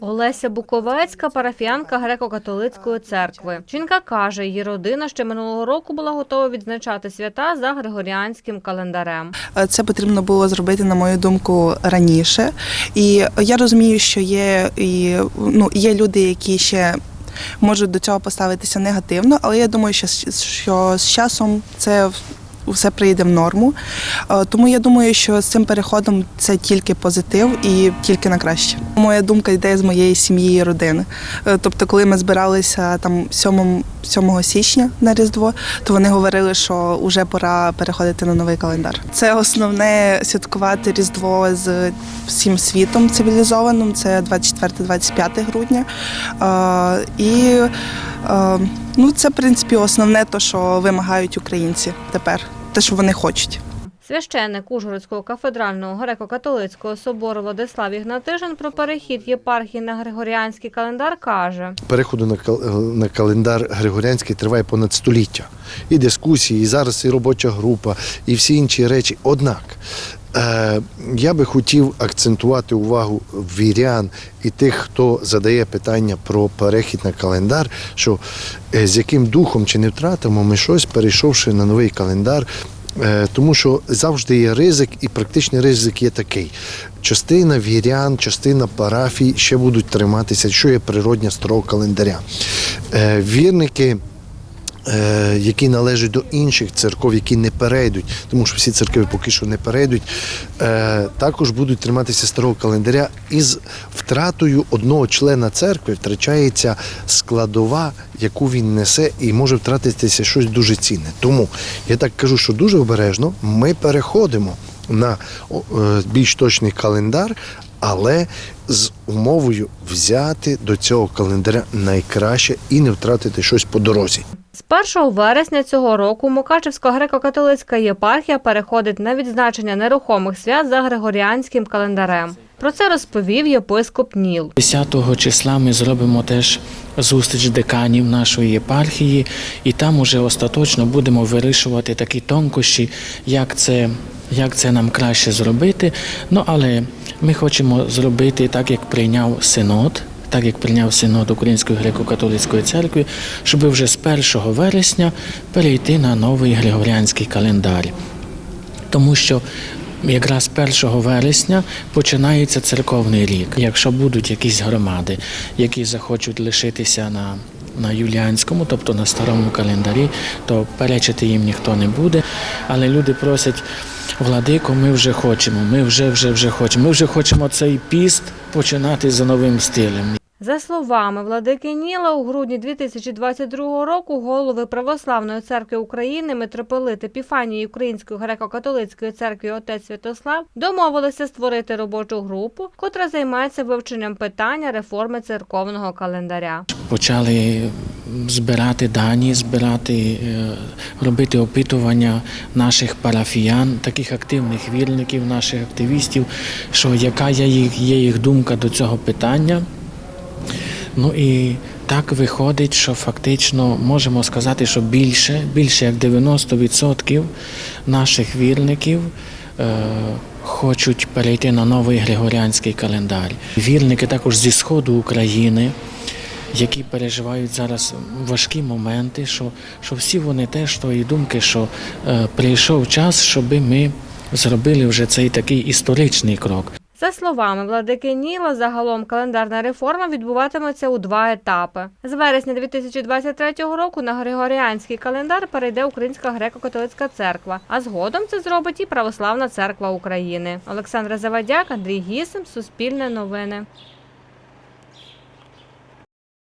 Олеся Буковецька, парафіянка греко-католицької церкви. Жінка каже, її родина ще минулого року була готова відзначати свята за григоріанським календарем. Е, Це потрібно було зробити, на мою думку, раніше. І я розумію, що є і ну є люди, які ще. Можуть до цього поставитися негативно, але я думаю, що, з- що з часом це все прийде в норму. Е, Тому я думаю, що з цим переходом це тільки позитив і тільки на краще. Моя думка йде з моєї сім'ї і родини. Е, Тобто, коли ми збиралися там 7, 7 січня на Різдво, то вони говорили, що вже пора переходити на новий календар. Це основне святкувати Різдво з всім світом цивілізованим. Це 24-25 грудня. Е, І ну, це, в принципі, основне, то, що вимагають українці тепер, те, що вони хочуть. Священник Ужгородського кафедрального греко-католицького собору Владислав Ігнатижин про перехід єпархії на григоріанський календар каже. переходу на, кал- на календар Григоріанський триває понад століття. І дискусії, і зараз і робоча група, і всі інші речі. Однак е, я би хотів акцентувати увагу вірян і тих, хто задає питання про перехід на календар, що е, з яким духом чи не втратимо ми щось, перейшовши на новий календар. Е, Тому що завжди є ризик, і практичний ризик є такий: частина вірян, частина парафій ще будуть триматися, що є природня старого календаря. Е, Вірники. Е, Які належать до інших церков, які не перейдуть, тому що всі церкви поки що не перейдуть, е, також будуть триматися старого календаря. Із втратою одного члена церкви втрачається складова, яку він несе, і може втратитися щось дуже цінне. Тому я так кажу, що дуже обережно ми переходимо на е, більш точний календар, але з умовою взяти до цього календаря найкраще і не втратити щось по дорозі. З 1 вересня цього року Мукачевська греко-католицька єпархія переходить на відзначення нерухомих свят за григоріанським календарем. Про це розповів єпископ Ніл. 10 числа ми зробимо теж зустріч деканів нашої єпархії, і там уже остаточно будемо вирішувати такі тонкощі, як це, як це нам краще зробити. Ну але ми хочемо зробити так, як прийняв синод. Так як прийняв синод Української греко-католицької церкви, щоб вже з 1 вересня перейти на новий григоріанський календар тому що якраз 1 вересня починається церковний рік. Якщо будуть якісь громади, які захочуть лишитися на на юліанському, тобто на старому календарі, то перечити їм ніхто не буде. Але люди просять, владико, ми вже хочемо, ми вже вже вже хочемо. Ми вже хочемо цей піст починати за новим стилем. За словами владики Ніла, у грудні 2022 року голови Православної церкви України митрополит Епіфанії Української греко-католицької церкви отець Святослав домовилися створити робочу групу, котра займається вивченням питання реформи церковного календаря. почали збирати дані, збирати, е, робити опитування наших парафіян, таких активних вірників, наших активістів, що яка є їх, є їх думка до цього питання. Ну і так виходить, що фактично можемо сказати, що більше, більше як 90% наших вірників е, хочуть перейти на новий григоріанський календар. Вірники також зі сходу України, які переживають зараз важкі моменти, що, що всі вони теж тої думки, що е, прийшов час, щоб ми зробили вже цей такий історичний крок. За словами владики Ніла, загалом календарна реформа відбуватиметься у два етапи. З вересня 2023 року на Григоріанський календар перейде Українська греко-католицька церква, а згодом це зробить і Православна церква України. Олександра Завадяк, Андрій Гісим, Суспільне новини.